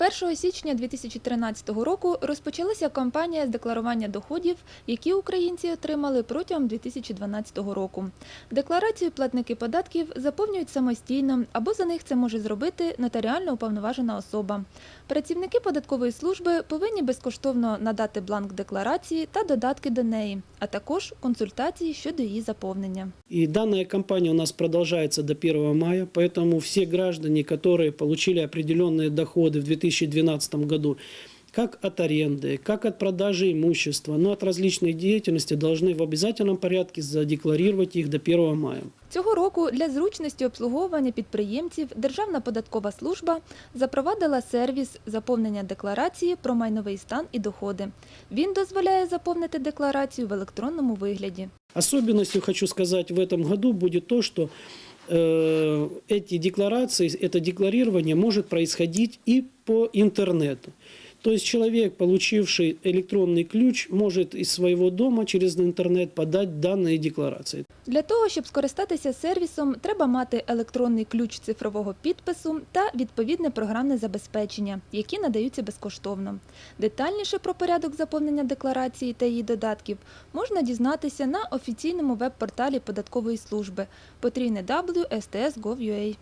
1 січня 2013 року розпочалася кампанія з декларування доходів, які українці отримали протягом 2012 року. Декларацію платники податків заповнюють самостійно або за них це може зробити нотаріально уповноважена особа. Працівники податкової служби повинні безкоштовно надати бланк декларації та додатки до неї, а також консультації щодо її заповнення. И данная кампания у нас продолжается до 1 мая, поэтому все граждане, которые получили определенные доходы в 2012 году, как от аренды, как от продажи имущества, но от различной деятельности, должны в обязательном порядке задекларировать их до 1 мая. Цього року для зручності обслуговування підприємців Державна податкова служба запровадила сервіс заповнення декларації про майновий стан і доходи. Він дозволяє заповнити декларацію в електронному вигляді. Особенностью, хочу сказать, в этом году будет то, что э, эти декларации, это декларирование может происходить и по интернету. То есть человек, получивший электронный ключ, может из своего дома через интернет подать данные декларации. Для того, щоб скористатися сервісом, треба мати електронний ключ цифрового підпису та відповідне програмне забезпечення, які надаються безкоштовно. Детальніше про порядок заповнення декларації та її додатків можна дізнатися на офіційному веб-порталі податкової служби potrійне.sts.gov.ua.